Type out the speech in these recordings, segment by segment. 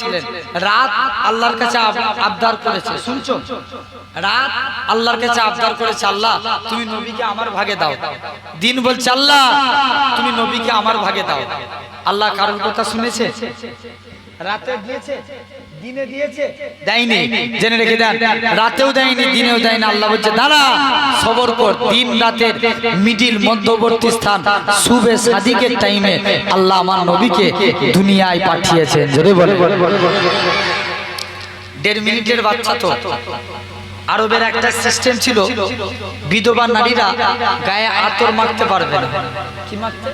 দিয়েছিলেন রাত আল্লাহর কাছে আবদার করেছে। শুনছো? রাত আল্লাহর কাছে আবদার করেছে, আল্লাহ, তুমি নবীকে আমার ভাগে দাও। দিন বলছে, আল্লাহ, তুমি নবীকে আমার ভাগে দাও। আল্লাহ কারোর কথা শুনেছে? রাতে দিয়েছে দিনে দিয়েছে? দেয়নি। জেনে রেখে দেন রাতেও দেয়নি দিনেও দেয়নি। আল্লাহ বলছে দাঁড়া সবর কর। দিন রাতের মিডিল মধ্যবর্তী স্থান শুভে সাদিকের টাইমে আল্লাহ আমার নবীকে দুনিয়ায় পাঠিয়েছেন। জোরে বলে দেড় মিনিটের বাচ্চা তো। আরবের একটা সিস্টেম ছিল বিধবা নারীরা গায়ে আতর মাখতে পারবে না। কি মাখতে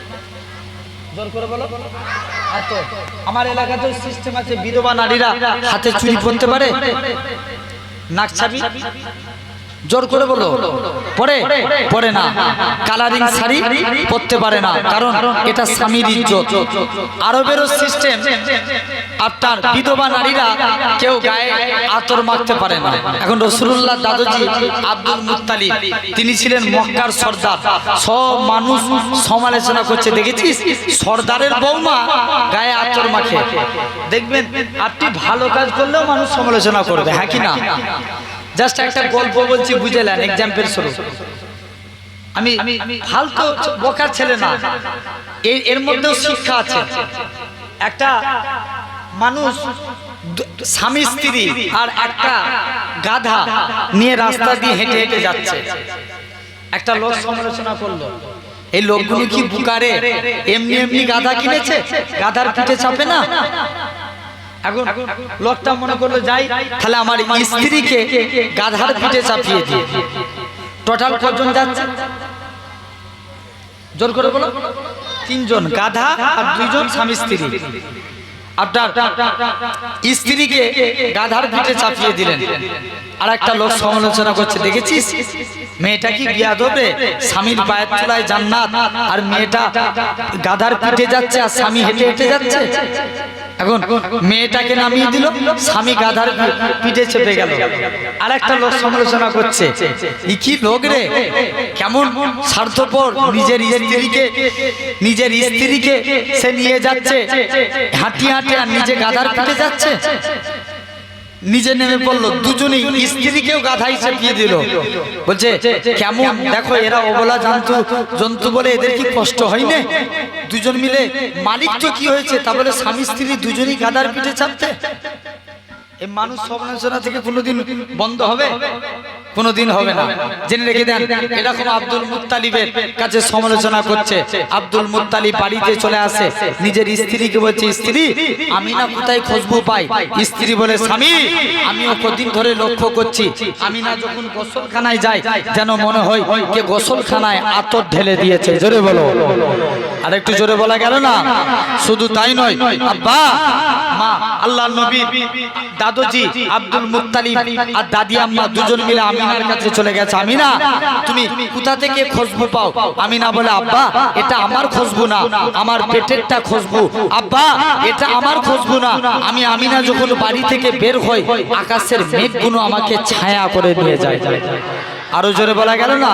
আমার এলাকাতেও সিস্টেম আছে বিধবা নারীরা হাতে চুরি করতে পারে। নাক ছাবি। জোর করে বলো। পরে পরে না। কালারিং শাড়ি পরতে পারে না। কারণ এটা স্বামীর ইজ্জত। আরবেরও সিস্টেম আপনার বিধবা নারীরা কেউ গায়ে আতর মাখতে পারে না। এখন রসুল্লাহ দাদুজি আব্দুল মুত্তালিব তিনি ছিলেন মক্কার সর্দার। সব মানুষ সমালোচনা করছে। দেখেছিস? সর্দারের বৌমা গায়ে আতর মাখে। দেখবেন আপনি ভালো কাজ করলেও মানুষ সমালোচনা করবে। হ্যাঁ কি না? জাস্ট একটা গল্প বলছি বুঝেলেন এক্সাম্পল স্বরূপ। আমি ফালতু বোকার ছেলে না। এর এর মধ্যেও শিক্ষা আছে। একটা মানুষ স্বামী স্ত্রী আর একটা গাধা নিয়ে রাস্তা দিয়ে হেঁটে হেঁটে যাচ্ছে। একটা লোক সমালোচনা করল। এই লোকগুলো কি বুকারে? এমনি এমনি গাধা কিনেছে? গাধার পিঠে চাপে না? এখন লোকটা মনে করল যাই তাহলে আমার স্ত্রীকে গাধার পিঠে চাপিয়ে দিই টোটাল কজন যাচ্ছে? জোর করে বলো। তিনজন গাধা আর দুইজন স্বামী স্ত্রী। আপনার স্ত্রীকে গাধার পিঠে চাপিয়ে দিলেন। আর একটা লোক সমালোচনা করছে, দেখেছিস? মেয়েটা কি বিয়া দেবে স্বামীর পায়ের তলায় জান্নাত, আর মেয়েটা গাধার পিঠে যাচ্ছে আর স্বামী হেঁটে হেঁটে যাচ্ছে? এখন মেয়েটাকে নামিয়ে দিল, স্বামী গাধার পিঠে চেপে গেল। আর একটা লোক সমালোচনা করছে কি লোক রে? কেমন স্বার্থপর নিজের স্ত্রীকে নিজের স্ত্রীকে সে নিয়ে যাচ্ছে? হাঁটি হাঁটি আর নিজে গাধার পিঠে যাচ্ছে? নিজে নেমে পড়ল, দুজনেই স্ত্রীকেও গাধাই চাপিয়ে দিল? বলছে, কেমন? দেখো, এরা অবলা জন্তু জন্তু বলে এদের কি কষ্ট হয় দুজন মিলে, মালিক তো কি হয়েছে? তা বলে, স্বামী স্ত্রী দুজনেই গাধার পিঠে চাপতে? এই মানুষ সমালোচনা থেকে কোনোদিন বন্ধ হবে? কোনোদিন হবে না। জেনে রেখে দেন, এরকম আব্দুল মুত্তালিবের কাছে সমালোচনা করছে। আব্দুল মুত্তালিব বাড়িতে চলে আসে। নিজের স্ত্রীকে বলছে, স্ত্রী, আমি না কোথায় খুশবু পাই? স্ত্রী বলে, স্বামী আমিও কদিন ধরে লক্ষ্য করছি, আমি না যখন গোসলখানায় যাই, যেন মনে হয় যে গোসলখানায় আতর ঢেলে দিয়েছে। জোরে বলো। আর একটু জোরে বলা গেল না? শুধু তাই নয়, আব্বা, মা, আল্লাহ নবী দাদুজি আব্দুল মুত্তালিব আর দাদি আম্মা দুজন মিলে আমিনার কাছে চলে গেছে। আমিনা তুমি কোথা থেকে খুশবু পাও? আমিনা বলে আব্বা এটা আমার খুশবু না আমার পেটেরটা খুশবু আব্বা এটা আমার খুশবু না। আমি আমিনা যখন বাড়ি থেকে বের হই আকাশের মেঘগুলো আমাকে ছায়া করে নিয়ে যায়। আরও জোরে বলা গেল না?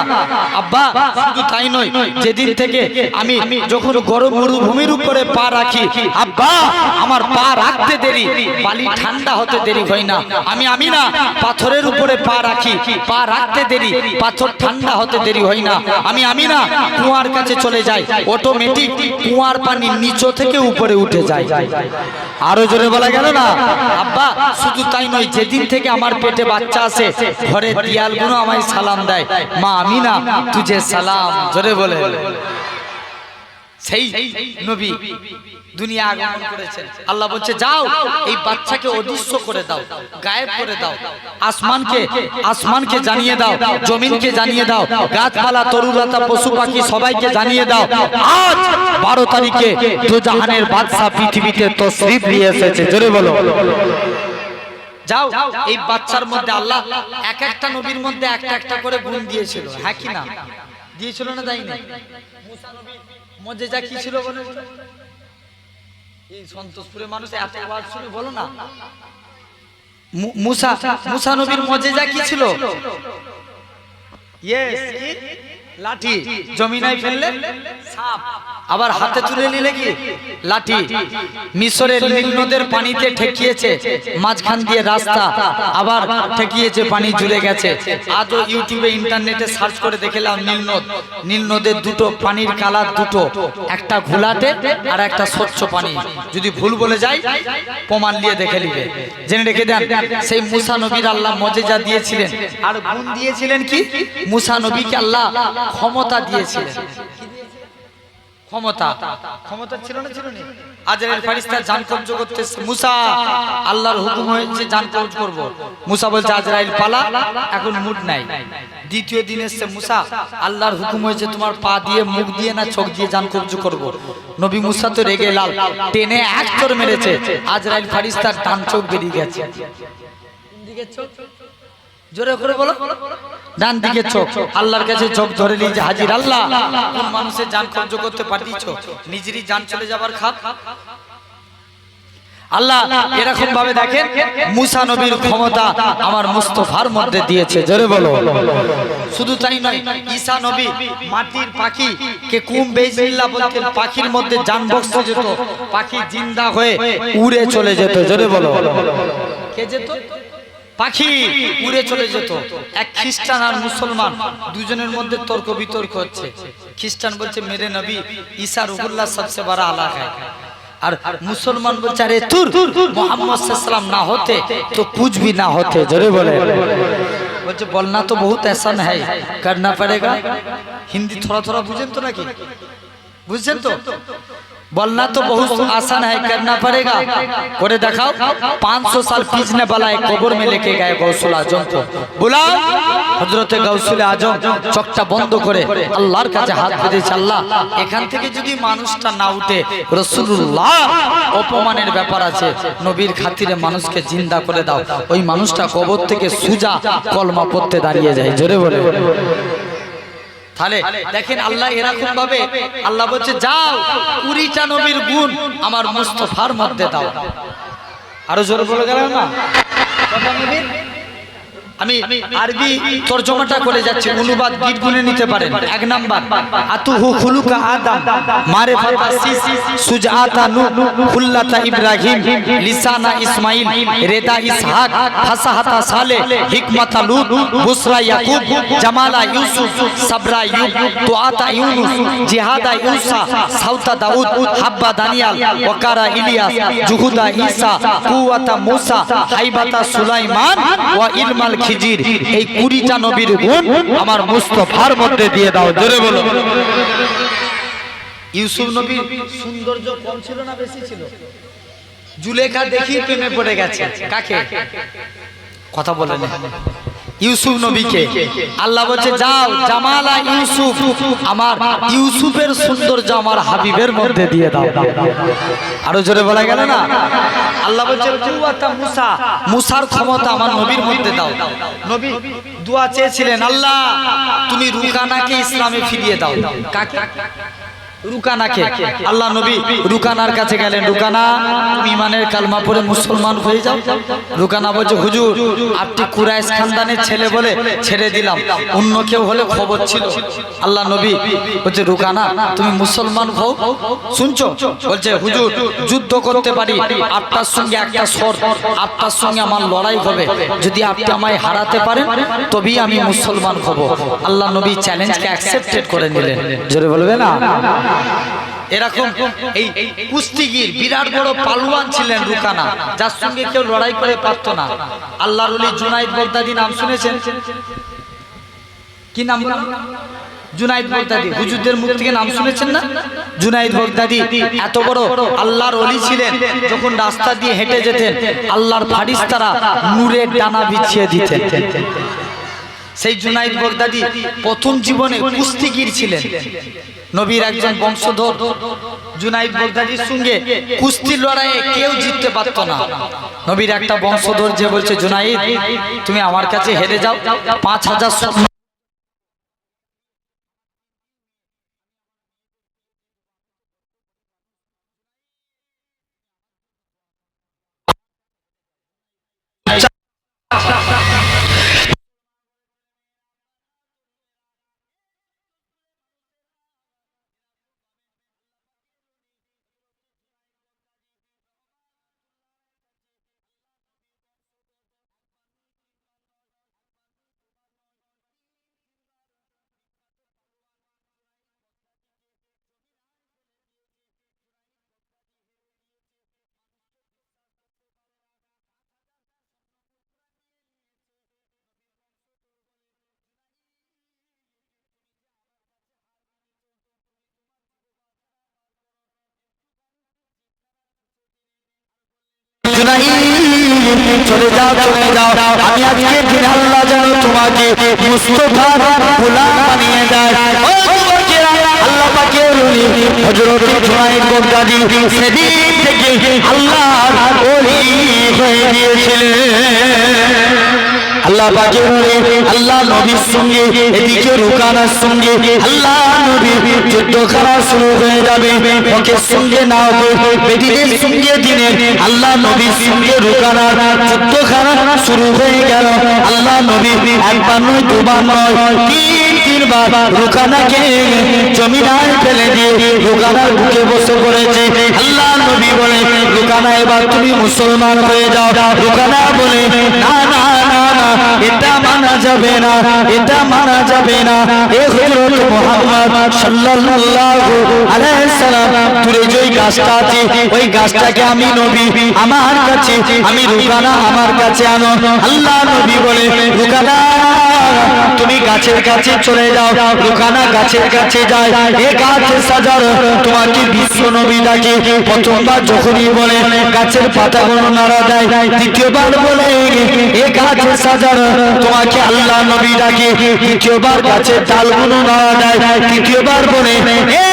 আব্বা, শুধু তাই নয়, যেদিন থেকে আমি যখন গরম মরুভূমির উপরে পা রাখি, আব্বা, আমার পা রাখতে দেরি, বালি ঠান্ডা হতে দেরি হয় না। আমি আমি না পাথরের উপরে পা রাখি, পা রাখতে দেরি, পাথর ঠান্ডা হতে দেরি হয় না। আমি আমি না কুয়ার কাছে চলে যাই অটোমেটিক কুয়ার পানি নিচো থেকে উপরে উঠে যায়। আরও জোরে বলা গেল না? আব্বা, শুধু তাই নয়, যেদিন থেকে আমার পেটে বাচ্চা আছে, ঘরের দিয়ালগুলো আমায় সালাম দেয়। মা আমি না তুঝে সালাম, জোরে বলে। সেই নবী দুনিয়া আগমন করেছেন। আল্লাহ বলছে, যাও, এই বাচ্চাকে অদৃশ্য করে দাও, গায়েব করে দাও, আসমানকে আসমানকে জানিয়ে দাও, জমিনকে জানিয়ে দাও, গাছপালা, তরুলতা, পশু পাখি সবাইকে জানিয়ে দাও। আজ বারো তারিখে দুজাহানের বাদশা পৃথিবীতে তশরিফ নিয়ে এসেছে। জোরে বলো। যাও, এই বাচ্চার মধ্যে আল্লাহ এক একটা নবীর মধ্যে একটা একটা করে গুণ দিয়েছিল। হ্যাঁ কি না? দিয়েছিল না দেয়নি? মুসা নবীর মজেজা কি ছিল বলে? এই সন্তোষপুরের মানুষ এত আওয়াজ শুনে বলো না। মুসা মুসা নবীর মজেজা কি ছিল? ইয়েস লাঠি। জমিনায় ফেললে সাপ। আবার হাতে তুলে নিলে কি? লাঠি। মিশরের নীল নদের পানিতে ঠেকিয়েছে। মাঝখান দিয়ে রাস্তা। আবার ঠেকিয়েছে পানি জুড়ে গেছে। আজও ইউটিউবে ইন্টারনেটে সার্চ করে দেখলাম নীল নদ। নীল নদের দুটো পানির কালার দুটো। একটা ঘোলাটে আর একটা স্বচ্ছ পানি। যদি ভুল বলে যাই প্রমাণ দিয়ে দেখে নিবে। জেনে রেখে দেন সেই মুসা নবীর আল্লাহ মজেজা দিয়েছিলেন। আর গুণ দিয়েছিলেন কি? মুসা নবীকে আল্লাহ ক্ষমতা দিয়েছিলেন। ক্ষমতা। ক্ষমতা ছিল না ছিল না? আজরাইল ফারিস্তা জান কবজ করতেছে মুসা আল্লাহর হুকুম হয়েছে জান কবজ করব। মুসা বলছে আজরাইল পালা এখন মুড নাই। দ্বিতীয় দিন এসছে মুসা আল্লাহর হুকুম হয়েছে তোমার পা দিয়ে মুখ দিয়ে না চোখ দিয়ে জান কবজ করব। নবী মুসা তো রেগে লাল টেনে এক চোর মেরেছে। আজরাইল ফারিস্তার টান চোখ বেরিয়ে গেছে। জোরে করে বলো। ডান দিকে চোখ। আল্লাহর কাছে চোখ ধরে নিয়ে হাজির আল্লাহ, কোন মানুষের কবজ করতে পারতিছ? নিজেরই জান চলে যাবার খাপ আল্লাহ এরকম ভাবে দেখেন, মুসা নবীর ক্ষমতা আমার মুস্তফার মধ্যে দিয়েছে। জোরে বলো। শুধু তাই নয়, ঈসা নবী মাটির পাখি কে কুম বেজিল্লাহ বলতেন পাখির মধ্যে যান বক্স যেত, পাখি জিন্দা হয়ে উড়ে চলে যেত। জোরে বলো। কে যেত? পাখি উড়ে চলে যেত। এক খ্রিস্টান আর মুসলমান দুজনের মধ্যে তর্ক বিতর্ক হচ্ছে। খ্রিস্টান বলছে মেরে নবী ঈশার রুহুল্লাহ সবচেয়ে বড় আলাদা আর মুসলমান বলছে আরে তুর না হতে তো পুজবি না হতে। জোরে বলে। বলছে বলনা তো বহুত এসান হ্যাঁ করনা পড়েগা হিন্দি থোড়া থোড়া বুঝেন তো নাকি? বুঝছেন তো? बोलना तो बहुत आसान है करना पड़ेगा করে দেখাও 500 साल পিছনে वाला एक कब्र में लेके गए गौसुल आजम को बुलाओ হযরতে গৌসুল আজম চোখটা বন্ধ করে আল্লাহর কাছে হাত পেতেছে আল্লাহ এখান থেকে যদি মানুষটা না উঠে রাসূলুল্লাহ অপমানের ব্যাপার আছে নবীর খাতিরে মানুষকে জিন্দা করে দাও ওই মানুষটা কবর থেকে সুজা কলমা পড়তে দাঁড়িয়ে যায় জোরে বলে তাহলে দেখেন আল্লাহ এরকম ভাবে আল্লাহ বলছে যাও কুড়িটা নবীর গুণ আমার মুস্তফার মধ্যে দাও আরও জোর বলে গেল না নবীর? আমি আরবি তর্জমাটা করে যাচ্ছি অনুবাদ গীত গুনে নিতে পারেন। এক নাম্বার আতুহু খুলুকা আদম মারিফাতা সিস সুজআতা নূহ খুল্লাতা ইব্রাহিম লিসানা ইসমাইল রেদা ইসহাক ফাসাহাতা সালে হিকমাতা লূত বুসরা ইয়াকুব জামালা ইউসুফ সাবরা ইউব তুআতা ইউনুস জিহাদা ইউসা সাউতা দাউদ হাব্বা দানিয়াল ওয়াকারা ইলিয়াস জুহুদা ঈসা কুওয়াতা মুসা হাইবাতা সুলাইমান ওয়া ইলমাল খিজির, এই কুড়িটা নবীর গুণ আমার মুস্তফার মধ্যে দিয়ে দাও, জোরে বলো। ইউসুফ নবীর সৌন্দর্য কম ছিল না বেশি ছিল? জুলেখা দেখি প্রেমে পড়ে গেছে। কাকে? কথা বলে না ইউসুফ নবীকে। আল্লাহ বলছে যাও জামালা ইউসুফ আমার ইউসুফের সৌন্দর্য আমার হাবিবের মধ্যে দিয়ে দাও। আরও জোরে বলা গেল না? আল্লাহ বলছে মুসা মুসার ক্ষমতা আমার নবীর মধ্যে দাও। নবী দোয়া চেয়েছিলেন আল্লাহ তুমি রুকানাকে ইসলামে ফিরিয়ে দাও। কাকে রুকানাকে আল্লাহ নবী রুকানার কাছে গেলেন রুকানা তুমি ইমানের কালমা পড়ে মুসলমান হয়ে যাও। রুকানা বলছে হুজুর আপনি কুরাইশ খানদানের ছেলে বলে ছেড়ে দিলাম। অন্য কেউ হলে খবর ছিল। আল্লাহ নবী বলছে রুকানা তুমি মুসলমান হও। শুনছো? বলছে হুজুর যুদ্ধ করতে পারি আপনার সঙ্গে একটা শর্ত আপনার সঙ্গে আমার লড়াই হবে। যদি আপনি আমায় হারাতে পারেন তবেই আমি মুসলমান হব। আল্লাহ নবী চ্যালেঞ্জকে অ্যাকসেপ্টেড করে নিলেন। জোরে বলবে না? এরকম এই কুস্তিগির, বিরাট বড় পালুয়ান ছিলেন রুকানা, যার সঙ্গে কেউ লড়াই করে পারত না। আল্লাহর ওলি জুনাইদ বগদাদি নাম শুনেছেন? কি নাম? জুনাইদ বগদাদি, হুজুরদের মুখ থেকে নাম শুনেছেন না? জুনাইদ বগদাদি, এত বড় আল্লাহর ওলি ছিলেন, যখন রাস্তা দিয়ে হেঁটে যেতেন, আল্লাহর ফারিস্তারা নূরের ডানা বিছিয়ে দিতেন। সেই জুনাইদ বগদাদি প্রথম জীবনে কুস্তিগির ছিলেন। নবীর একজন বংশধর। জুনাইদ বগদাদির সঙ্গে কুস্তির লড়াইয়ে কেউ জিততে পারত না। নবীর একটা বংশধর যে বলছে জুনাইদ তুমি আমার কাছে হেরে যাও। পাঁচ হাজার চলে যাও চলে যাও। আমি আজকে দিন আল্লাহ যেন তোমাকে মুস্তফা গোলাম বানিয়ে দেয়। আল্লাহ পাকের ওলি, হযরত জুনায়েদ সেদিন থেকে হয়ে গিয়েছিলেন। আল্লাহ পাকের আল্লাহ নবীর সঙ্গে, এদিকে রুকানার সঙ্গে, আল্লাহ নবী যুদ্ধখানা শুরু হয়ে যাবে। ওকে সঙ্গে না হবে বেদিনের সঙ্গে দিনে আল্লাহ নবীর সঙ্গে রুকানার যুদ্ধখানা শুরু হয়ে গেল। আল্লাহ নবী একবার নয়, দুবার নয়, তিন, তিনবার রুকানাকে জমিদার ফেলে দিয়ে রুকানার বুকে বসে পড়েছে। আল্লাহ নবী বলে, রুকানা এবার তুমি মুসলমান হয়ে যাও। রুকানা বলে, না না না এটা মানা যাবে না, এটা মানা যাবে না। এ মুহাম্মদ সাল্লাল্লাহু আলাইহি সাল্লাম যেই গাছটা আছে, ওই গাছটাকে আমি নবী, আমার কাছে, আমি রুকানা আমার কাছে আনো। আল্লাহ নবী বলে, রুকানা তুমি গাছের কাছে চলে যাও দোকানা গাছের কাছে যায় এ গাছ সাজার তোমাকে বিশ্ব নবী ডাকে প্রথমবার যখনই বলে, গাছের পাতাগুলো নাড়া দেয়, দ্বিতীয়বার বলে, এ গাছ সাজার তোমাকে আল্লাহ নবী ডাকে দ্বিতীয়বার গাছের ডালগুলো নাড়া দেয়, তৃতীয়বার বলে, এ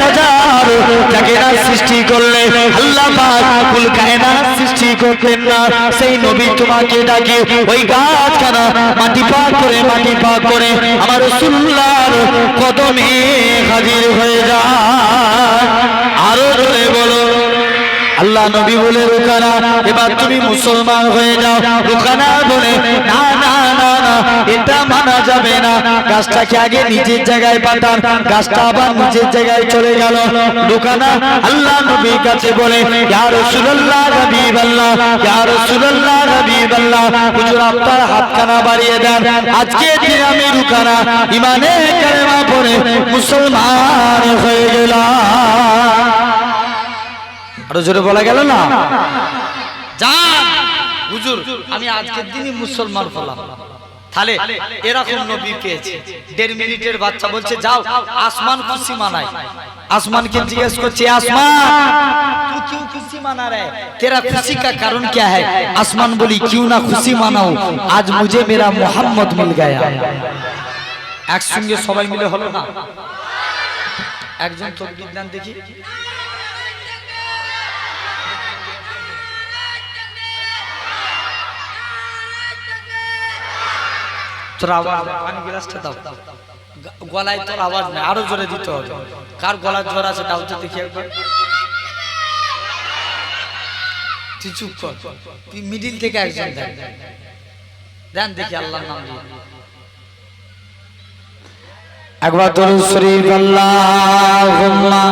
সাজার যাকে না সৃষ্টি করলে আল্লাহ পাক কুল কায়নাত সৃষ্টি করতেন না। সেই নবী তোমাকে ডাকে, ওই গাছখানা মাটি পাক করে, মাটি পাক করে আমার রাসূলুল্লাহর কদমে হাজির হয়ে যায় আরও জোরে বলো। আল্লাহ নবী বলে রুকানা এবার তুমি মুসলমান হয়ে যাও। রুকানা বলে, না না না না, এটা মানা যাবে না। গাছটাকে আগে নিজের জায়গায় পাঠান গাছটা আবার নিজের জায়গায় চলে গেল। রুকানা আল্লাহ নবীর কাছে বলে, ইয়া রাসূলুল্লাহ, হাবিবাল্লাহ, ইয়া রাসূলুল্লাহ, হাবিবাল্লাহ, হুজুর আপনার হাতখানা বাড়িয়ে দেন। আজকে দিন আমি রুকানা ইমানে কালেমা পড়ে মুসলমান হয়ে গেলাম। আরো জোরে বলা গেল না যান হুজুর আমি আজকের দিনই মুসলমান হলাম তাহলে এরকম নবী পেয়েছে দেড় মিনিটের বাচ্চা বলছে যাও আসমান খুশি মানাই आसमान के जिज्ञेस করছে आसमान तू क्यों खुशी मना रहा है तेरा खुशी का कारण क्या है आसमान बोली क्यों ना खुशी मनाओ आज मुझे मेरा मोहम्मद मिल गया একসঙ্গে সবাই মিলে হলো না একজন তকবীর দেন দেখি তোর আওয়াজ পানি গ্লাসটা দাও। গলায় তোর আওয়াজ নেই। আরও জোরে দিতে হবে। কার গলার জ্বর আছে দাও তো দেখি একবার। তুই চুপ কর। তুই মিডিল থেকে একজন দেন দেন দেখি আল্লাহর নাম দিয়ে। একবার তোর শরীফ, আল্লাহুম্মা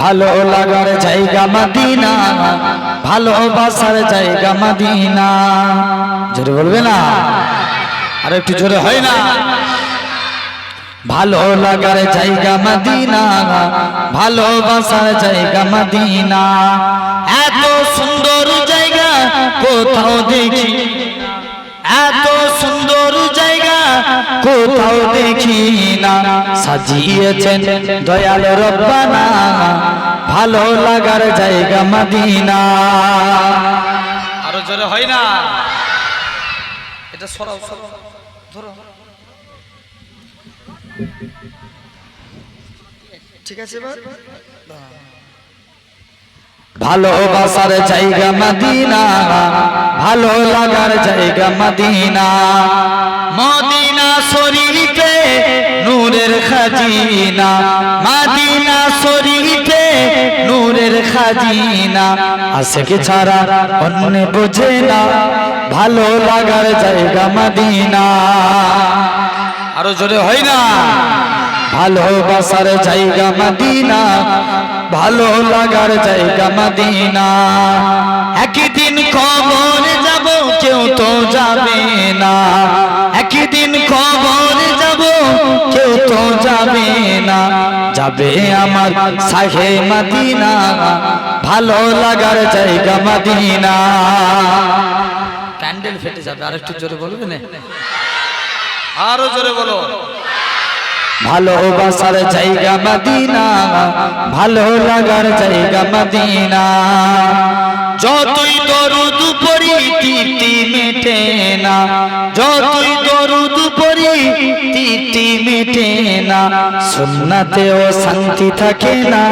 ভালো লাগার জায়গা মদিনা ভালোবাসার জায়গা মদিনা। জোরে বলবে না? আর একটু জোরে হয় না? ভালো লাগার জায়গা মদিনা ভালোবাসার জায়গা মদিনা। এত সুন্দর জায়গা কোথাও দেখি, এত সুন্দর কোথাও দেখি না। সাজিয়েছেন দয়াল রব্বানা। ভালো লাগার জায়গা মদিনা। আরও জোরে হয় না? এটা সরাও সরাও। ধরো। ঠিক আছে এবার? ভালোবাসার জায়গা মদিনা। ভালো লাগার জায়গা মদিনা। মদিনা। শরীফে নূরের খাজিনা, মদিনা শরীফে নূরের খাজিনা। আশেকে ছাড়া অন্য বোঝে না, ভালো লাগার জায়গা মদিনা। আরও জোরে হয় না? ভালোবাসার জায়গা মদিনা, ভালো লাগার জায়গা মদিনা। একদিন যাব কেউ তো যাবে না। একদিন কবর যাব কেউ তো যাবে না। যাবে আমার সাহে মদিনা ভালো লাগার জায়গা মদিনা। ক্যান্ডেল ফেটে যাবে আর একটু জোরে বলবে না? আরও জোরে বলো। ভালোবাসার জায়গা মদিনা ভালো লাগার জায়গা মদিনা। যতই দরুদ পড়ি, তিতি মেটে না। যতই দরুদ পড়ি, তিতি মেটে না। সুন্নাতেও শান্তি থাকে না।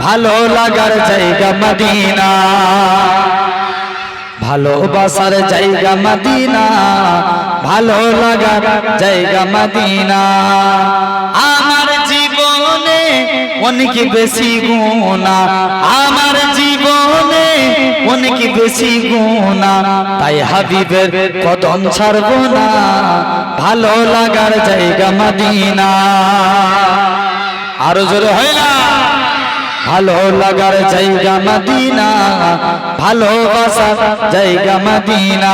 ভালো লাগার জায়গা মদিনা। ভালোবাসার জায়গা মদিনা। ভালো লাগার জায়গা মদিনা। আমার জীবনে অনেক বেশি গুণা আমার জীবনে অনেক বেশি গুণা, তাই হাবিবের কদম ছাড়বো না। ভালো লাগার জায়গা মদিনা। আরও জোরে হয় না। ভালো লাগার জায়গা মদিনা ভালোবাসার জায়গা মদিনা।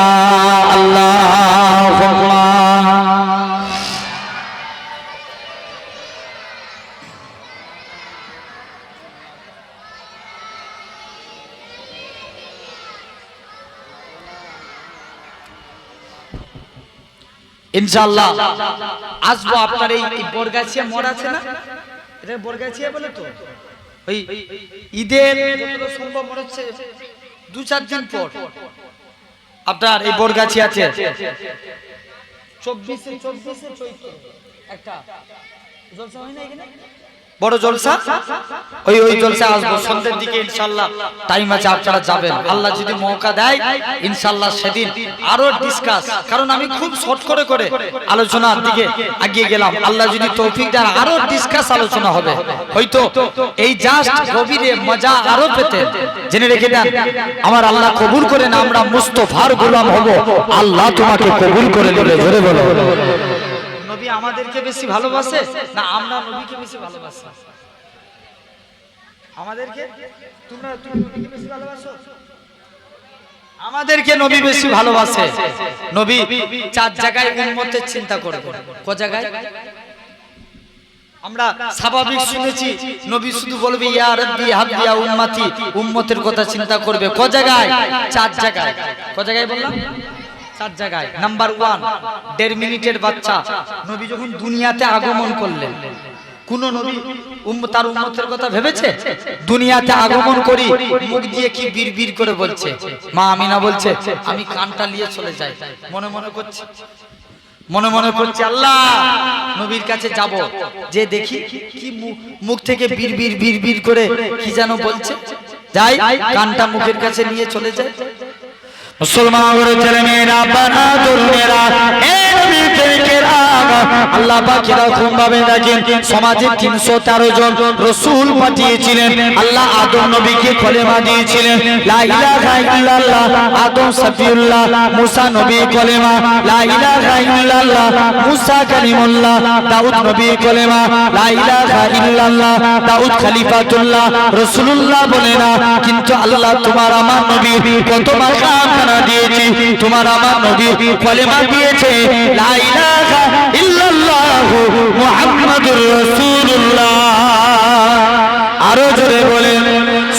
আল্লাহ ইনশাআল্লাহ। আসব আপনার এই বরগাছিয়া মোড় আছে না? এটা বরগাছিয়া বলে তো? ওই ঈদের সম্ভব মনে হচ্ছে দু চার দিন পর। আপনার এই বরগাছি আছে চব্বিশে চব্বিশে চৈত্র একটা। জলসা হয় না এখানে? বড় জলসা? ওই ওই জলসা আসব, সন্ধ্যের দিকে ইনশাল্লাহ টাইম আছে, আপনারা যাবেন। আল্লাহ যদি মৌকা দেয়, ইনশাল্লাহ সেদিন আরও ডিসকাস কারণ আমি খুব শর্ট করে করে আলোচনার দিকে এগিয়ে গেলাম। আল্লাহ যদি তৌফিক দেন, আরও ডিসকাস আলোচনা হবে। হয়তো এই জাস্ট গভীরে মজা আরও পেতে। জেনে রেখে দেন, আমার আল্লাহ কবুল করে না, আমরা মুস্তফার গোলাম হব। আল্লাহ তোমাকে কবুল করে নেবে ধরে বলো। নবী আমাদেরকে বেশি ভালোবাসে না আমরা নবীকে বেশি ভালোবাসি? আমাদেরকে? তোমরা তুমি নবীকে বেশি ভালোবাসো? আমাদেরকে নবী বেশি ভালোবাসে। নবী চার জায়গায় উম্মতের চিন্তা করবে। ক জায়গায়? আমরা স্বাভাবিক শুনেছি, নবী শুধু বলবে, ইয়া রাব্বি হাবিয়া উম্মতি। উম্মতের কথা চিন্তা করবে। ক জায়গায়? চার জায়গায়। ক জায়গায় বললাম? চার জায়গায়। নাম্বার ওয়ান দেড় মিনিটের বাচ্চা। নবী যখন দুনিয়াতে আগমন করলেন, কোন নবী তার কথা ভেবেছে? দুনিয়াতে আগমন করি, মুখ দিয়ে কি বীর করে বলছে? মা আমিনা বলছে, আমি কানটা নিয়ে চলে যাই। মনে মনে করছে। মনে মনে করছে, আল্লাহ, নবীর কাছে যাব। যে দেখি কি মুখ- মুখ থেকে বীর বীর বীর বীর করে কি যেন বলছে। যাই, কানটা মুখের কাছে নিয়ে চলে যায় মুসলমানের ছেলে মেয়েরা বানা দুর্মেরা আল্লাহ পাক এরকম ভাবে দেখেন? সমাজে তিনশো তেরো জন রসুল পাঠিয়েছিলেন। আল্লাহ আদম নবীকে কলেমা দিয়েছিলেন। লা ইলাহা ইল্লাল্লাহ, আদম সফিউল্লাহ, মুসা নবী কলেমা। লা ইলাহা ইল্লাল্লাহ, মুসা কালিমুল্লাহ, দাউদ নবী কলেমা। লা ইলাহা ইল্লাল্লাহ, দাউদ খলিফাতুল্লাহ, রাসূলুল্লাহ বলে না। কিন্তু আল্লাহ তোমার আমার নবী কত মাকাম দিয়েছি। তোমার আমার নবী কলেমা দিয়েছে। লা আরও জোরে বলেন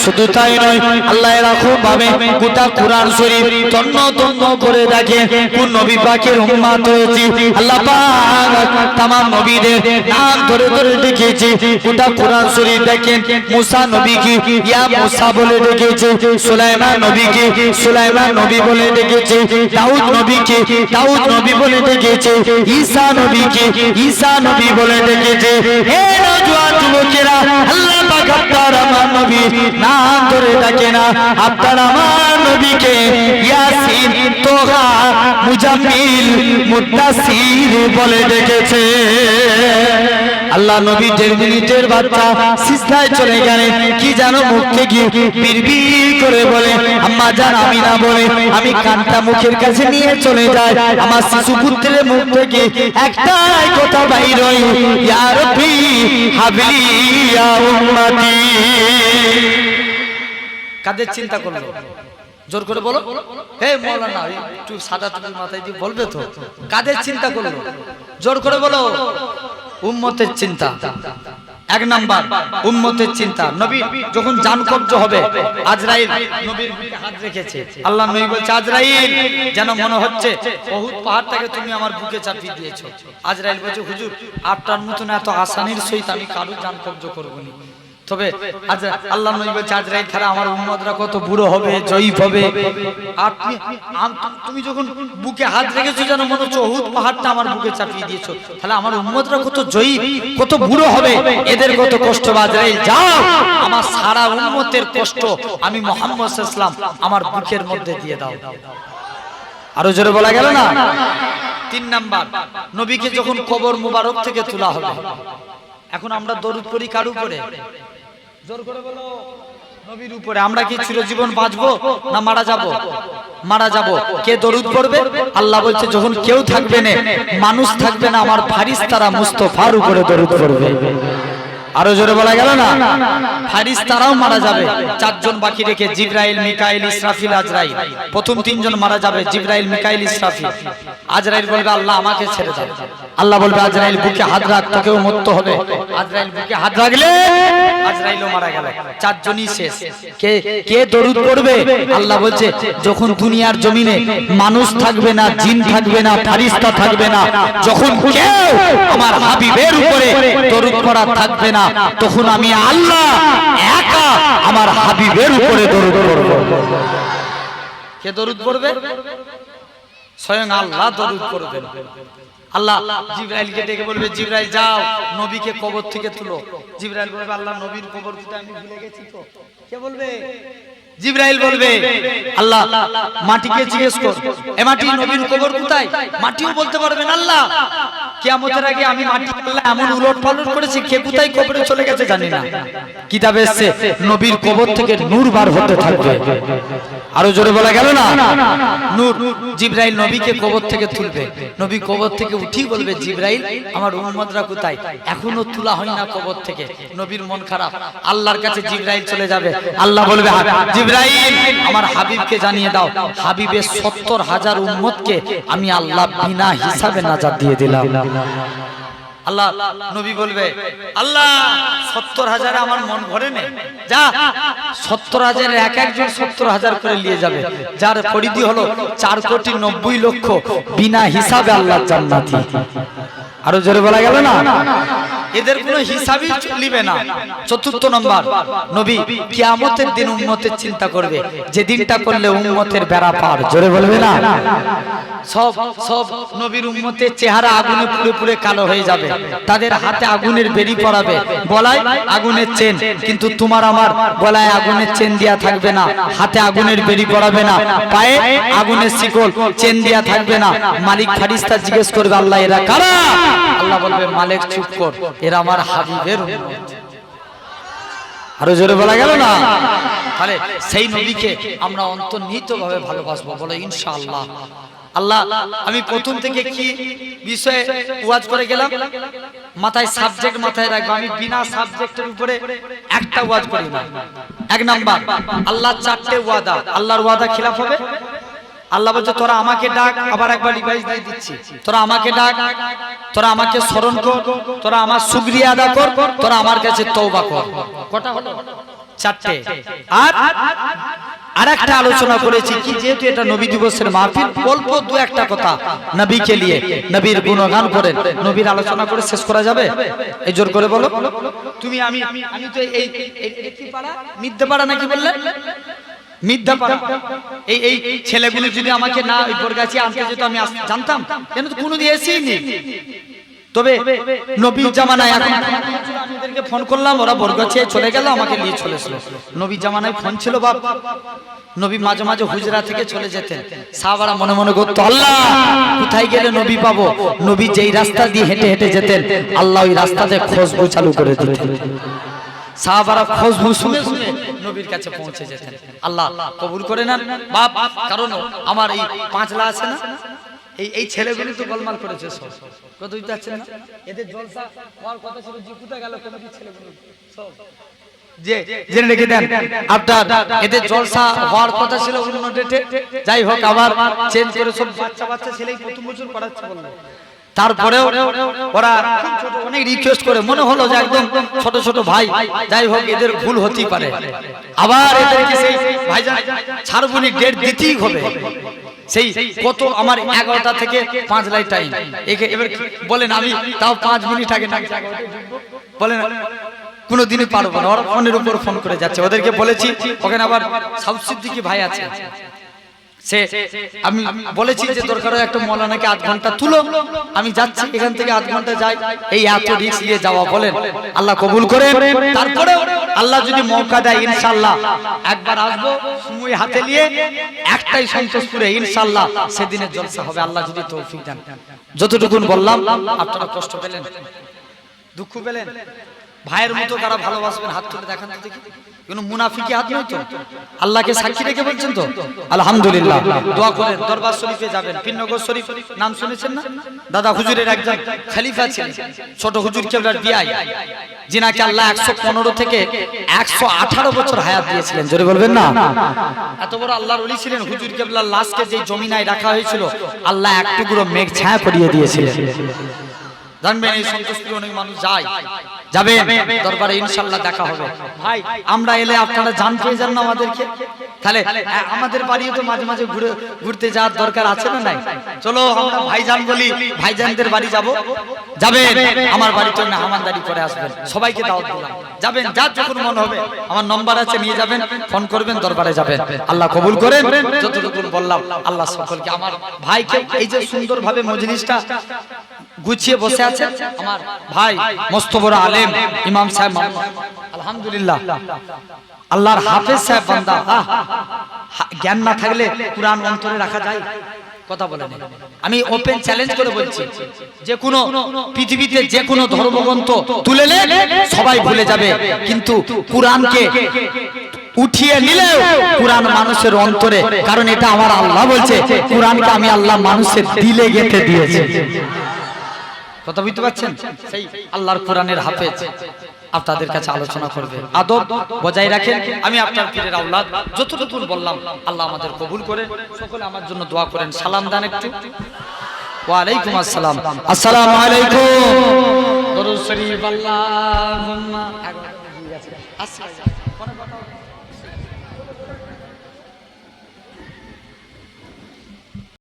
শুধু তাই নয়, আল্লাহ এরকম ভাবে গোটা কোরআন শরীফ তন্ন তন্ন করে দেখে। কোন নবী পাকের উম্মাত হয়েছে, আল্লাহ পাক তামাম নবীদের নাম ধরে ধরে ডেকেছে গোটা কোরআন শরীফ দেখেন, মুসা নবীকে, ইয়া মুসা বলে ডেকেছে, সুলাইমান নবীকে, সুলাইমান নবী বলে ডেকেছে, দাউদ নবী কি দাউদ নবী বলে ডেকেছে, ঈসা নবীকে, ঈসা নবী বলে ডেকেছে। হে নওজোয়ান যুবকেরা, আল্লাহ পাক আপনার আমার নবী নাম ধরে ডাকে না। আপনার আমার নবীকে ইয়াসিন, তোহা, মুজাম্মিল মুদাসির বলে ডেকেছে। আল্লাহ নবী দেড় মিনিটের বাচ্চা সিস্তায় চলে গেলেন। কি জানো মুখ থেকে বিড়বিড় করে বলে, আম্মা জান, আমি না বলে আমি কানটা মুখের কাছে নিয়ে চলে যাই। আমার শিশু পুত্রের মুখ থেকে একটাই কথা বাইর হয় ইয়া রব্বি হাবলি ইয়া উম্মতি। কাদের চিন্তা করল? জোর করে বলো। হে মৌলানা একটু সাদা টুপি মাথায় দিয়ে বলবে তো? কাদের চিন্তা করল? জোর করে বলো। উম্মতের চিন্তা। এক নাম্বার উম্মতের চিন্তা। নবী যখন জান কবজ হবে আজরাইল নবীর হাত রেখেছে। আল্লাহ নবী বলছে আজরাইল যেন মনে হচ্ছে বহুত পাহাড়টাকে তুমি আমার বুকে চাপিয়ে দিয়েছ। আজরাইল বলছে হুজুর আপনার মতন এত আসানির সহিত আমি কারও জান কবজ করব না। তবে আজ আল্লাহ নবী বলছে আজরাইল তারা আমার উম্মতরা কত বুড়ো হবে জয়ীফ হবে। আর তুমি যখন বুকে হাত রেখেছো যেন মনে হচ্ছে অহুদ পাহাড়টা আমার বুকে চাপিয়ে দিয়েছ তাহলে আমার উম্মতরা কত জয়ীফ কত বুড়ো হবে এদের কত কষ্ট বাজরাইল যাও। আমার সারা উম্মতের কষ্ট আমি মোহাম্মদ ইসলাম আমার বুকের মধ্যে দিয়ে দাও। আরও জোরে বলা গেল না? তিন নাম্বার নবীকে যখন কবর মুবারক থেকে তোলা হবে এখন আমরা দরুদ করি কার উপরে? জোর করে বলো। নবীর উপরে আমরা কি চিরজীবন বাঁচবো না মারা যাব? মারা যাব। কে দরুদ পড়বে? আল্লাহ বলছে, যখন কেউ থাকবে না, মানুষ থাকবে না, আমার ফারিস্তারা মুস্তফার উপরে দরুদ পড়বে। আরও জোরে বলা গেল না ফারিস তারাও মারা যাবে চারজন বাকি রেখে জিব্রাইল মিকাইল ইসরাফিল আজরাইল প্রথম তিনজন মারা যাবে জিব্রাইল মিকাইল ইসরাফিল আজরাইল বলবে আল্লাহ আমাকে ছেড়ে দাও আল্লাহ বলবে আজরাইল বুকে হাত রাখ তোকেও মরতে হবে আজরাইল বুকে হাত রাখলে আজরাইলও মারা গেল চারজনই শেষ কে কে দরুদ পড়বে আল্লাহ বলছে যখন দুনিয়ার জমিনে মানুষ থাকবে না জিন থাকবে না ফারিস্তা থাকবে না যখন কেউ আমার হাবিবের উপরে দরুদ পড়া থাকবে না তখন আমি আল্লাহ একা আমার হাবিবের উপরে দরুদ পড়ব। কে দরুদ পড়বে? স্বয়ং আল্লাহ দরুদ পড়বেন। আল্লাহ জিব্রাইলকে ডেকে বলবে, জিব্রাইল, যাও, নবীকে কবর থেকে তুলো। জিব্রাইল বলবে, আল্লাহ নবীর কবর আমি ভুলে গেছি তো। কে বলবে? জিব্রাইল বলবে আল্লাহ মাটিকে জিজ্ঞেস কর। এ মাটি নবীর কবর কোথায়? মাটিও বলতে পারবেন আল্লাহ কিয়ামতের আগে আমি মাটি আল্লাহ এমন উলট পালট করেছি কে কোথায় কবরে চলে গেছে জানি না। কিতাবে এসছে নবীর কবর থেকে নূর বার হতে থাকবে। আরও জোরে বলা গেল না? নূর জিব্রাইল নবীকে কবর থেকে তুলবে। নবী কবর থেকে উঠি বলবে জিব্রাইল আমার উম্মতরা কোথায়? এখনও তোলা হয় না কবর থেকে। নবীর মন খারাপ। আল্লাহর কাছে জিব্রাইল চলে যাবে। আল্লাহ বলবে "হা- জিব্রাইল আমার হাবিবকে জানিয়ে দাও, হাবিবের সত্তর হাজার উম্মতকে আমি আল্লাহ বিনা হিসাবে নাজাত দিয়ে দিলাম। আল্লাহ নবী বলবে, আল্লাহ, সত্তর হাজার আমার মন ভরে নে। যা, সত্তর হাজার এক একজন সত্তর হাজার করে নিয়ে যাবে। যার পরিধি হলো চার কোটি নব্বই লক্ষ বিনা হিসাবে আল্লাহ জান্নাতি। আরও জোরে বলা গেল না? এদের কোনো হিসাবই নিবে না। চতুর্থ নম্বর নবী কিয়ামতের দিন উম্মতের চিন্তা করবে। যে দিনটা করলে উম্মতের বেড়া পার। জোরে বলবে না? সব সব নবীর উম্মতের চেহারা আগুনে পুড়ে পুড়ে কালো হয়ে যাবে। তাদের হাতে আগুনের বেরি পড়াবে গলায় আগুনের চেন। কিন্তু তোমার আমার গলায় আগুনের চেন দেয়া থাকবে না। হাতে আগুনের বেরি পড়াবে না। পায়ে আগুনের শিকল চেন দেয়া থাকবে না। মালিক ফারিস্তা জিজ্ঞেস করবে আল্লাহ এরা কারা? আল্লাহ বলবে মালিক চুপ কর। এরা আমার হাবিবের আরও জোরে বলা গেল না? তাহলে সেই নবীকে আমরা অন্তর্নিহিত ভাবে ভালোবাসবো বলে ইনশাআল্লাহ। আল্লাহ, আমি প্রথম থেকে কি বিষয়ে ওয়াজ করে গেলাম? মাথায় সাবজেক্ট মাথায় রাখব। আমি বিনা সাবজেক্টের উপরে একটা ওয়াজ করি না। এক নাম্বার, আল্লাহ চারটে ওয়াদা। আল্লাহর ওয়াদা খিলাফ হবে? আল্লাহ বলছে তোরা আমাকে ডাক আবার একবার রিভাইজ দিয়ে দিচ্ছি। তোরা আমাকে ডাক তোরা আমাকে স্মরণ কর তোরা আমার সুক্রিয়া আদা কর তোরা আমার কাছে তওবা কর। কটা হলো? চারটে। আর আর একটা আলোচনা করেছি কি যেহেতু এটা নবী দিবসের মাহফিল অল্প দু একটা কথা নবীকে নিয়ে নবীর গুণগান করেন। নবীর আলোচনা করে শেষ করা যাবে? এই জোর করে বলো। তুমি আমি আমি তো এই এই- এই পাড়া? মিথ্যে পাড়া নাকি বললে? মিথ্যা এই এই ছেলেগুলো যদি আমাকে না ওই বরগাছি আনতে যেত আমি জানতাম। কেন তো কোনো দিয়ে এসেই তবে নবীর জামানায় এখন আমি ফোন করলাম ওরা বরগাছিয়ে চলে গেল আমাকে নিয়ে চলে এসলো। নবীর জামানায় ফোন ছিল বাপ। নবী মাঝে মাঝে হুজরা থেকে চলে যেতেন। সাহাবারা মনে মনে করতো আল্লাহ কোথায় গেলে নবী পাবো? নবী যেই রাস্তা দিয়ে হেঁটে হেঁটে যেতেন আল্লাহ ওই রাস্তাতে খুশবু চালু করে দিতেন। সাহাবারা খুশবু শুনে শুনে নবীর কাছে পৌঁছে যেতেন। আল্লাহ কবুল করে নেন। বাপ, কারণ আমার এই পাঁচলা আছে না? এই এই ছেলেগুলি তো গোলমাল করেছে সব। কত বুঝতে পারছেন না? এদের জলসা হওয়ার কথা ছিল যে কোথায় গেল কমিটির ছেলেগুলো? সব। ছিল যাই হোক, আবার চেঞ্জ করে সব বাচ্চা বাচ্চা ছেলেই প্রথম বছর করাচ্ছে বলল। তারপরেও ওরা অনেক রিকোয়েস্ট করে। মনে হলো যে একদম ছোট ছোট ভাই। যাই হোক, এদের ভুল হতেই পারে। আবার এদেরকে সেই ভাইজান ছাড়বুনি ডেট দিতেই হবে। সেই কত আমার এগারোটা থেকে পাঁচ লাই টাইম একে এবার বলেন, আমি তাও পাঁচ মিনিট আগে না বলেন কোনো দিনই পারব না। ওরা ফোনের উপর ফোন করে যাচ্ছে। ওদেরকে বলেছি, ওখানে আবার সাউথ সিদ্দিকি ভাই আছে। আমি বলেছি যে দরকার হয় একটা মৌলানাকে আধ ঘণ্টা তুলো। আমি যাচ্ছি, এখান থেকে আধ ঘণ্টা যাই। এই এত রিস্ক নিয়ে যাওয়া বলেন। আল্লাহ কবুল করে তারপরে আল্লাহ যদি মৌকা দেয় ইনশাল্লাহ একবার আসব, সময় হাতে নিয়ে একটাই সন্তোষপুরে ইনশাল্লাহ সেদিনের জলসা হবে। আল্লাহ যদি তৌফিক দেন। যতটুকুন বললাম, আপনারা কষ্ট পেলেন। দুঃখ পেলেন। ভাইয়ের মতো কারা ভালোবাসবেন? হাত তুলে দেখান দেখি। কোনো মুনাফিকি হাত নয় তো? আল্লাহকে সাক্ষী রেখে বলছেন তো? আলহামদুলিল্লাহ। দোয়া করেন দরবার শরীফে যাবেন। পিনগর শরীফ নাম শুনেছেন না? দাদা হুজুরের একজন খলিফা ছিলেন ছোট হুজুর কেবলার বিআই। যিনাকে আল্লাহ একশো পনেরো থেকে একশো আঠারো বছর হায়াত দিয়েছিলেন। জোরে বলবেন না? এত বড় আল্লাহর ওলি ছিলেন হুজুর কেবলার লাশকে যে জমিনায় রাখা হয়েছিল আল্লাহ এক টুকরো মেঘ ছায়া করিয়ে দিয়েছিলেন। জানবেন এই সন্তোষপুরে অনেক মানুষ যায়। যাবে, দরবারে ইনশাল্লাহ দেখা হবে। ভাই, আমরা এলে আপনারা জান পেয়ে যান না আমাদেরকে? তাহলে আমাদের বাড়িও তো মাঝে মাঝে ঘুরে, ঘুরতে যাওয়ার দরকার আছে না নাই? চলো, আমরা ভাইজান বলি, ভাইজানদের বাড়ি যাব। যাবেন, আমার বাড়িতে মেহমানদারি করে আসবেন। সবাইকে দাওয়াত দিলাম। যাবেন, যার যখন মন হবে, আমার নম্বর আছে, নিয়ে যাবেন, ফোন করবেন, দরবারে যাবেন। আল্লাহ কবুল করেন যতটুকু বললাম, আল্লাহ সকলকে, আমার ভাইকে এই যে সুন্দরভাবে মজলিসটা গুছিয়ে বসে আছেন আমার ভাই মস্ত বড় আলেম, ইমাম সাহেব আলহামদুলিল্লাহ। আল্লাহর হাফেজ সাহেব বান্দা। জ্ঞান না থাকলে কোরআন অন্তরে রাখা যায়? কথা বলেন আমি ওপেন চ্যালেঞ্জ করে বলছি, যে কোনো পৃথিবীতে যে কোনো ধর্মগ্রন্থ তুলে সবাই ভুলে যাবে। কিন্তু কোরআনকে উঠিয়ে নিলেও কোরআন মানুষের অন্তরে, কারণ এটা আমার আল্লাহ বলছে, কোরআনকে আমি আল্লাহ মানুষের দিলে গেঁথে দিয়েছি। কথা বুঝতে পারছেন সেই আল্লাহর কোরআনের হাফেজ। আপনাদের কাছে আলোচনা করবে। আদব বজায় রাখেন। আমি আপনার পীরের আওলাদ। যতটুকু বললাম আল্লাহ আমাদের কবুল করে। সকলে আমার জন্য দোয়া করেন। সালাম দান একটু। ওয়ালাইকুম আসসালাম। আসসালামু আলাইকুম। দরুদ শরীফ আল্লাহুম্মা। আসসালাম